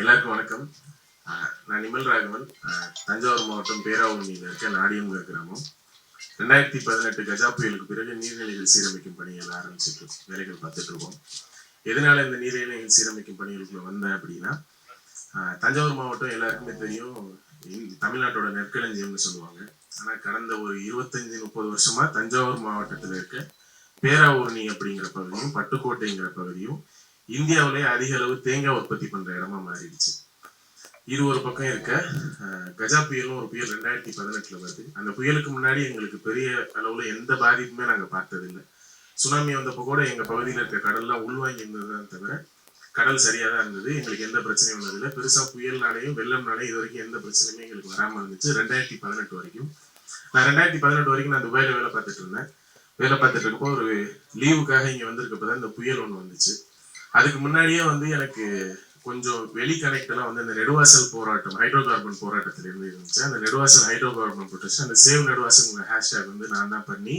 எல்லாருக்கும் வணக்கம். நான் நிமல் ராகவன். தஞ்சாவூர் மாவட்டம் பேராவூர்ணியில் இருக்க நாடியம்ங்க கிராமம். ரெண்டாயிரத்தி பதினெட்டு கஜா புயலுக்கு பிறகு நீர்நிலைகள் சீரமைக்கும் பணிகள் ஆரம்பிச்சுட்டு வேலைகள் பார்த்துட்டு இருக்கோம். எதனால இந்த நீர்நிலைகள் சீரமைக்கும் பணிகளுக்குள்ள வந்தேன் அப்படின்னா தஞ்சாவூர் மாவட்டம் எல்லாருக்குமே தெரியும். தமிழ்நாட்டோட நெற்களஞ்சியம்னு சொல்லுவாங்க. ஆனா கடந்த ஒரு இருபத்தஞ்சு முப்பது வருஷமா தஞ்சாவூர் மாவட்டத்தில் இருக்க பேராவூர்ணி அப்படிங்கிற பகுதியும் பட்டுக்கோட்டைங்கிற பகுதியும் இந்தியாவிலேயே அதிக அளவு தேங்காய் உற்பத்தி பண்ற இடமா மாறிடுச்சு. இது ஒரு பக்கம் இருக்க கஜா புயலும் ஒரு புயல் ரெண்டாயிரத்தி பதினெட்டுல வருது. அந்த புயலுக்கு முன்னாடி எங்களுக்கு பெரிய அளவுல எந்த பாதிப்புமே நாங்க பார்த்ததில்லை. சுனாமி வந்தப்போ கூட எங்க பகுதியில் இருக்க கடல்லாம் உள்வாங்கி இருந்ததுதான் தவிர கடல் சரியா தான் இருந்தது. எங்களுக்கு எந்த பிரச்சனையும் வந்ததில்லை. பெருசா புயல்னாலையும் வெள்ளம்னாலையும் இது வரைக்கும் எந்த பிரச்சனையுமே எங்களுக்கு வராமல் இருந்துச்சு. ரெண்டாயிரத்தி பதினெட்டு வரைக்கும். நான் ரெண்டாயிரத்தி பதினெட்டு வரைக்கும் நான் துபாயில வேலை பார்த்துட்டு இருந்தேன். வேலை பார்த்துட்டு இருக்கப்போ ஒரு லீவுக்காக இங்க வந்திருக்கப்பதான் இந்த புயல் ஒன்று வந்துச்சு. அதுக்கு முன்னாடியே வந்து எனக்கு கொஞ்சம் வெளி கனெக்டெல்லாம் வந்து அந்த நெடுவாசல் போராட்டம் ஹைட்ரோ கார்பன் போராட்டத்தில் இருந்து இருந்துச்சு. அந்த நெடுவாசல் ஹைட்ரோ கார்பன் போட்டுச்சு அந்த சேவ் நெடுவாசல் ஹேஷ்டேக் வந்து நான் தான் பண்ணி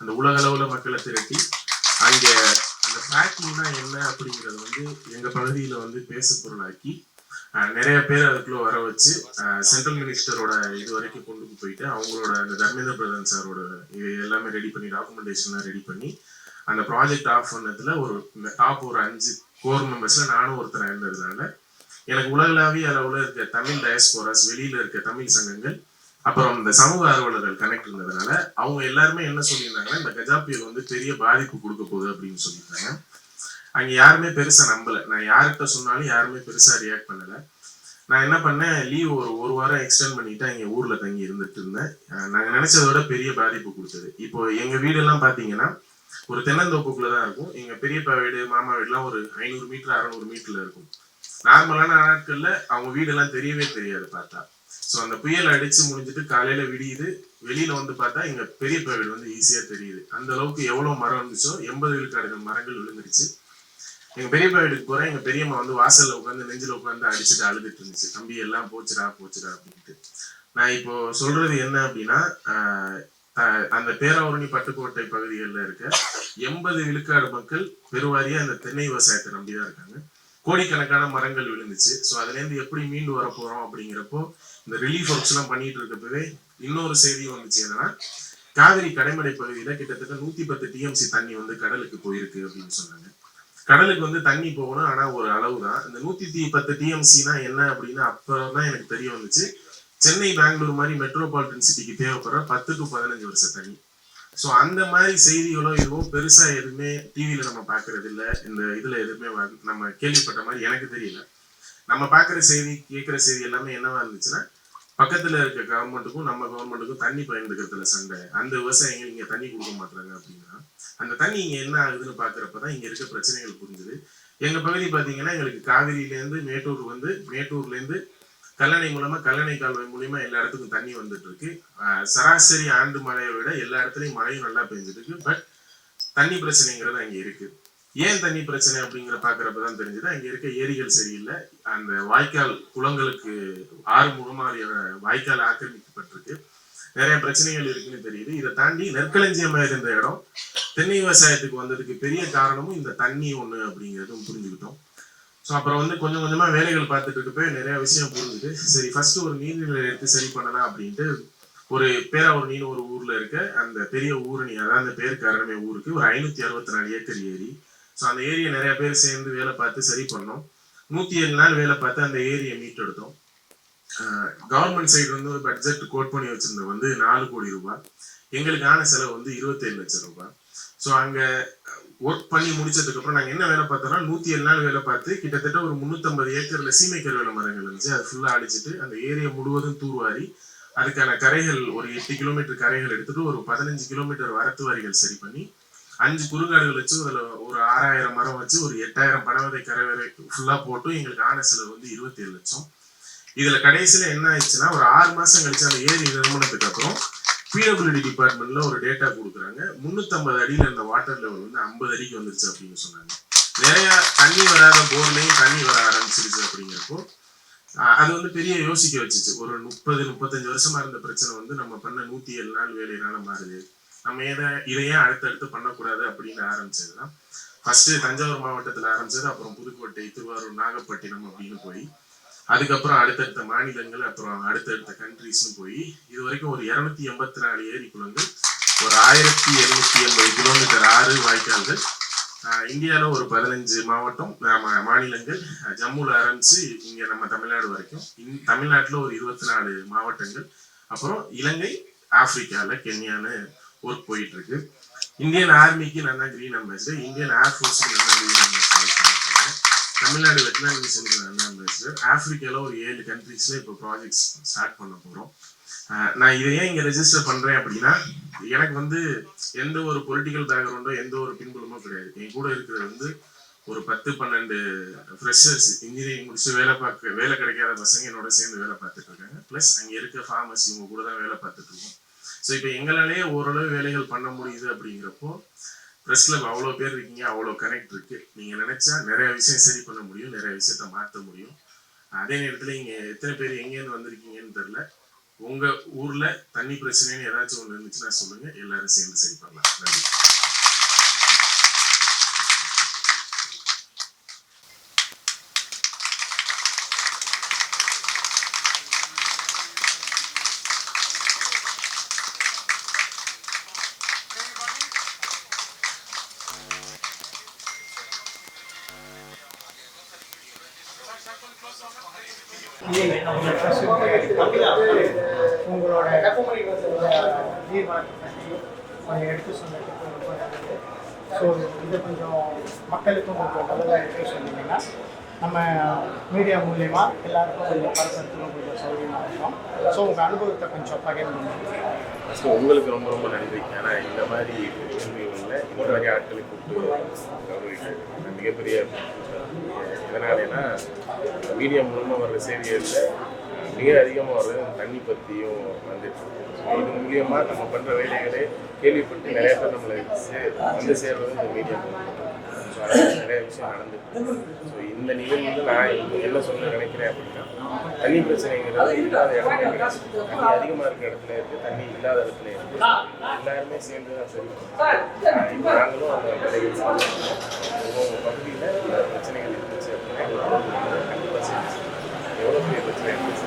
அந்த உலக அளவில் மக்களை திரட்டி அங்கே அந்த ஃப்ராக்கிங்னா என்ன அப்படிங்கிறது வந்து எங்கள் பகுதியில் வந்து பேசு பொருளாக்கி நிறைய பேர் அதுக்குள்ள வர வச்சு சென்ட்ரல் மினிஸ்டரோட இது வரைக்கும் கொண்டு போயிட்டு அவங்களோட அந்த தர்மேந்திர பிரதான் சாரோட இது எல்லாமே ரெடி பண்ணி டாக்குமெண்டேஷன்லாம் ரெடி பண்ணி அந்த ப்ராஜெக்ட் ஆஃப் பண்ணதுல ஒரு டாப் ஒரு அஞ்சு கோர் மெம்பர்ஸ்ல நானும் ஒருத்தர் இருந்ததுனால எனக்கு உலகளாவிய அளவுல இருக்க தமிழ் டயஸ்போராஸ் வெளியில இருக்க தமிழ் சங்கங்கள் அப்புறம் இந்த சமூக ஆர்வலர்கள் கனெக்ட் இருந்ததுனால அவங்க எல்லாருமே என்ன சொல்லியிருந்தாங்கன்னா இந்த கஜா புயல் வந்து பெரிய பாதிப்பு கொடுக்க போகுது அப்படின்னு சொல்லியிருந்தாங்க. அங்க யாருமே பெருசா நம்பல. நான் யார்கிட்ட சொன்னாலும் யாருமே பெருசா ரியாக்ட் பண்ணல. நான் என்ன பண்ணேன் லீவ் ஒரு ஒரு வாரம் எக்ஸ்டெண்ட் பண்ணிட்டு அங்க ஊர்ல தங்கி இருந்துட்டு இருந்தேன். அஹ் நாங்க விட பெரிய பாதிப்பு கொடுத்தது. இப்போ எங்க வீடெல்லாம் பாத்தீங்கன்னா ஒரு தென்னந்தோப்புக்குள்ள தான் இருக்கும். எங்க பெரியப்பா வீடு மாமா வீடுலாம் ஒரு ஐநூறு மீட்டர் அறநூறு மீட்டர்ல இருக்கும். நார்மலான நாட்கள்ல அவங்க வீடெல்லாம் தெரியவே தெரியாது பார்த்தா. ஸோ அந்த புயல் அடிச்சு முடிஞ்சிட்டு காலையில விடியுது. வெளியில வந்து பார்த்தா எங்க பெரியப்பா வீடு வந்து ஈஸியா தெரியுது. அந்த அளவுக்கு எவ்வளவு மரம் இருந்துச்சோ எண்பது விழுக்காடுகள் மரங்கள் விழுந்துருச்சு. எங்க பெரியப்பா வீட்டுக்கு போறேன். எங்க பெரியம்மா வந்து வாசல்ல உட்காந்து நெஞ்சில உட்காந்து அடிச்சுட்டு அழுதுட்டு இருந்துச்சு. தம்பி எல்லாம் போச்சுடா போச்சுடா அப்படின்ட்டு. நான் இப்போ சொல்றது என்ன அப்படின்னா ஆஹ் அந்த பேராவரணி பட்டுக்கோட்டை பகுதிகளில் இருக்க எண்பது விழுக்காடு மக்கள் பெருவாரியா அந்த தென்னை விவசாயத்தை நம்பிதான் இருக்காங்க. கோடிக்கணக்கான மரங்கள் விழுந்துச்சு. ஸோ அதுலேருந்து எப்படி மீண்டு வர போறோம் அப்படிங்கிறப்போ இந்த ரிலீஃப் ஒர்க்ஸ் எல்லாம் பண்ணிட்டு இருக்கப்பவே இன்னொரு செய்தி வந்துச்சு. என்னன்னா காவிரி கடைமடை பகுதியில கிட்டத்தட்ட நூத்தி பத்து டிஎம்சி தண்ணி வந்து கடலுக்கு போயிருக்கு அப்படின்னு சொன்னாங்க. கடலுக்கு வந்து தண்ணி போகணும் ஆனா ஒரு அளவு தான் இந்த நூத்தி பத்து டிஎம்சினா என்ன அப்படின்னு அப்பதான் எனக்கு தெரிய வந்துச்சு. சென்னை பெங்களூர் மாதிரி மெட்ரோபாலிட்டன் சிட்டிக்கு தேவைப்படுற பத்து டு பதினஞ்சு வருஷம் தண்ணி. ஸோ அந்த மாதிரி செய்திகளோ எதுவும் பெருசாக எதுவுமே டிவியில் நம்ம பார்க்கறது இல்லை இந்த இதில் எதுவுமே நம்ம கேள்விப்பட்ட மாதிரி எனக்கு தெரியல. நம்ம பார்க்குற செய்தி கேட்குற செய்தி எல்லாமே என்னவா இருந்துச்சுன்னா பக்கத்தில் இருக்க கவர்மெண்ட்டுக்கும் நம்ம கவர்மெண்ட்டுக்கும் தண்ணி பயன்படுத்துறதுல சண்டை. அந்த விவசாயிகள் இங்கே தண்ணி கொடுக்க மாட்டாங்க அப்படின்னா அந்த தண்ணி இங்கே என்ன ஆகுதுன்னு பார்க்குறப்ப தான் இங்கே இருக்க பிரச்சனைகள் புரிஞ்சுது. எங்கள் பகுதி பார்த்தீங்கன்னா எங்களுக்கு காவிரியிலேருந்து மேட்டூர் வந்து மேட்டூர்லேருந்து கல்லணை மூலமா கல்லணை கால்வாய் மூலியமா எல்லா இடத்துக்கும் தண்ணி வந்துட்டு இருக்கு சராசரி ஆண்டு மழையை விட எல்லா இடத்துலையும் மழையும் நல்லா பெஞ்சிட்டு இருக்கு பட் தண்ணி பிரச்சனைங்கிறது அங்கே இருக்கு. ஏன் தண்ணி பிரச்சனை அப்படிங்கிற பாக்குறப்ப தான் தெரிஞ்சது. அங்கே இருக்க ஏரிகள் சரியில்லை. அந்த வாய்க்கால் குளங்களுக்கு ஆறு மூலமா வாய்க்கால் ஆக்கிரமிக்கப்பட்டிருக்கு. நிறைய பிரச்சனைகள் இருக்குன்னு தெரியுது. இதை தாண்டி நெற்களஞ்சியமா இருந்த இடம் தென்னை விவசாயத்துக்கு வந்ததுக்கு பெரிய காரணமும் இந்த தண்ணி ஒண்ணு அப்படிங்கிறதும் புரிஞ்சுக்கிட்டோம். ஸோ அப்புறம் வந்து கொஞ்சம் கொஞ்சமாக வேலைகள் பார்த்துட்டு இருக்கப்போ நிறையா விஷயம் புரிஞ்சுது. சரி ஃபர்ஸ்ட் ஒரு நீர்நிலை எடுத்து சரி பண்ணலாம் அப்படின்ட்டு ஒரு பேராவூரணின்னு ஒரு ஊர்ல இருக்க அந்த பெரிய ஊரணி அதாவது அந்த பேர் காரணமே ஊருக்கு ஒரு ஐநூத்தி அறுபத்தி நாலு ஏக்கர் ஏரி. ஸோ அந்த ஏரியை நிறைய பேர் சேர்ந்து வேலை பார்த்து சரி பண்ணோம். நூத்தி ஏழு நாள் வேலை பார்த்து அந்த ஏரியை மீட்டெடுத்தோம். கவர்மெண்ட் சைடு வந்து ஒரு பட்ஜெட் கோட் பண்ணி வச்சிருந்தது வந்து நாலு கோடி ரூபாய். எங்களுக்கான செலவு வந்து இருபத்தேழு லட்சம் ரூபாய். ஸோ அங்க uh, ஒர்க் பண்ணி முடிச்சதுக்கப்புறம் நாங்கள் நாங்க என்ன வேலை பார்த்தோம்னா நூத்தி ஏழு நாள் வேலை பார்த்து கிட்டத்தட்ட ஒரு முந்நூற்றம்பது ஏக்கர்ல சீமை வேலை மரங்கள் இருந்துச்சு. அது ஃபுல்லா அடிச்சுட்டு அந்த ஏரியா முழுவதும் தூர்வாரி அதுக்கான கரைகள் ஒரு எட்டு கிலோமீட்டர் கரைகள் எடுத்துட்டு ஒரு பதினஞ்சு கிலோமீட்டர் வரத்து வரிகள் சரி பண்ணி அஞ்சு குறுங்காடுகள் வச்சு அதுல ஒரு ஆறாயிரம் மரம் வச்சு ஒரு எட்டாயிரம் பனவதை கரை வரை ஃபுல்லா போட்டு எங்களுக்கு ஆன செலவு வந்து இருபத்தி ஏழு லட்சம். இதுல கடைசியில என்ன ஆயிடுச்சுன்னா ஒரு ஆறு மாசம் கழிச்சு அந்த ஏரி நிறுவனத்துக்கு அப்புறம் பிடபிள்யூடி டிபார்ட்மெண்ட்ல ஒரு டேட்டா கொடுக்குறாங்க. முன்னூத்தம்பது அடியில அந்த வாட்டர் லெவல் வந்து ஐம்பது அடிக்கு வந்துருச்சு அப்படின்னு சொன்னாங்க. நிறைய தண்ணி வராத போர்லையும் தண்ணி வர ஆரம்பிச்சிருச்சு அப்படிங்கிறப்போ அது வந்து பெரிய யோசிக்க வச்சுச்சு. ஒரு முப்பது முப்பத்தஞ்சு வருஷமா இருந்த பிரச்சனை வந்து நம்ம பண்ண நூத்தி ஏழு நாள் வேலையினால மாறுது. நம்ம எதை இதையே அடுத்தடுத்து பண்ணக்கூடாது அப்படின்னு ஆரம்பிச்சதுதான். ஃபர்ஸ்ட் தஞ்சாவூர் மாவட்டத்தில் ஆரம்பிச்சது அப்புறம் புதுக்கோட்டை திருவாரூர் நாகப்பட்டினம் அப்படின்னு போய் அதுக்கப்புறம் அடுத்தடுத்த மாநிலங்கள் அப்புறம் அடுத்தடுத்த கண்ட்ரிஸும் போய் இது வரைக்கும் ஒரு இரநூத்தி எண்பத்தி நாலு ஏரி குளங்கள் ஒரு ஆயிரத்தி எழுநூத்தி எண்பது கிலோமீட்டர் ஆறு வாய்க்கால்கள். இந்தியாவில் ஒரு பதினஞ்சு மாவட்டம் ஆஹ் மாநிலங்கள். ஜம்முல ஆரம்பிச்சு இங்கே நம்ம தமிழ்நாடு வரைக்கும். இந் தமிழ்நாட்டில் ஒரு இருபத்தி நாலு மாவட்டங்கள். அப்புறம் இலங்கை ஆப்பிரிக்காவில் கென்யான்னு ஒர்க் போயிட்டு இருக்கு. இந்தியன் ஆர்மிக்கு நல்லா க்ரீன் கிரீன் அம்பாசிடர் இந்தியன் ஏர்ஃபோர்ஸுக்கு நல்லா கிரீன் அம்பாசிடர் தமிழ்நாடு வெட்லாண்ட் மிஷனுக்கு நான் தான் அம்பாசிடர் ஒரு ஏழு கண்ட்ரீஸ்ல இப்போ ப்ராஜெக்ட்ஸ் ஸ்டார்ட் பண்ண போறோம். நான் இதை ஏன் இங்க ரெஜிஸ்டர் பண்றேன் அப்படின்னா எனக்கு வந்து எந்த ஒரு பொலிட்டிக்கல் பேக்ரவுண்டோ எந்த ஒரு பின்புலமோ கிடையாது. என் கூட இருக்கிறது வந்து ஒரு பத்து பன்னெண்டு ஃப்ரெஷர்ஸ் இன்ஜினியரிங் முடிச்சு வேலை பார்க்க வேலை கிடைக்காத பசங்க என்னோட சேர்ந்து வேலை பார்த்துட்டு இருக்காங்க. ப்ளஸ் அங்க இருக்க ஃபார்மசி இவங்க கூட தான் வேலை பார்த்துட்டு இருக்கோம். ஸோ இப்போ எங்களாலேயே ஓரளவு வேலைகள் பண்ண முடியுது அப்படிங்கிறப்போ ப்ரெஸ் அவ்வளோ பேர் இருக்கீங்க அவ்வளோ கனெக்ட் இருக்கு. நீங்கள் நினைச்சா நிறைய விஷயம் சரி பண்ண முடியும் நிறைய விஷயத்த மாற்ற முடியும். அதே நேரத்தில் நீங்கள் எத்தனை பேர் எங்கேருந்து வந்திருக்கீங்கன்னு தெரில உங்கள் ஊரில் தண்ணி பிரச்சனைன்னு ஏதாச்சும் ஒன்று இருந்துச்சுன்னா சொல்லுங்கள் எல்லாரும் சேர்ந்து சரி பண்ணலாம். நன்றி. உங்களோட நீர் வளர்ப்பு பற்றி கொஞ்சம் எடுத்து சொன்னதுக்கு ரொம்ப நல்லது ஸோ இதை கொஞ்சம் மக்களுக்கும் கொஞ்சம் நல்லதாக எடுத்து சொன்னீங்கன்னா நம்ம மீடியா மூலயமா எல்லாருக்கும் கொஞ்சம் பரப்புறதுக்கும் கொஞ்சம் சௌகரியமாக இருக்கும் ஸோ உங்கள் அனுபவத்தை கொஞ்சம் பகிர்ந்து ஸோ உங்களுக்கு ரொம்ப ரொம்ப நன்றி. ஏன்னா இந்த மாதிரி கேள்விகளில் இந்த மாதிரி ஆட்களை கூப்பிட்டு கௌரவிக்கிறது மிகப்பெரிய எதனாலேன்னா மீடியா மூலமாக வர்ற செய்திகளில் மிக அதிகமாக வர்றது தண்ணி பற்றியும் வந்துட்டு இது மூலியமாக நம்ம பண்ணுற வேலைகளே கேள்விப்பட்டு நிறைய பேர் நம்மளை வந்து சேர்றது இந்த மீடியா மூலமாக ஸோ அதனால் நிறைய விஷயம் நடந்துட்டு ஸோ இந்த நிகழ்வு வந்து நான் என்ன சொல்ல நினைக்கிறேன் அப்படின்னா தண்ணி பிரச்சனைங்கிறது இல்லாத இடத்துல இருக்குது தண்ணி அதிகமாக இருக்கிற இடத்துல இருக்குது தண்ணி இல்லாத இடத்துல இருக்குது எல்லாருமே சேர்ந்து தான் சரி நாங்களும் அந்த விலைகள் உங்கள் பகுதியில் பிரச்சனைகள் இருந்துச்சு அப்படின்னா கண்டிப்பாக சேர்ந்துச்சு எவ்வளோ பெரிய பிரச்சனை இருந்துச்சு?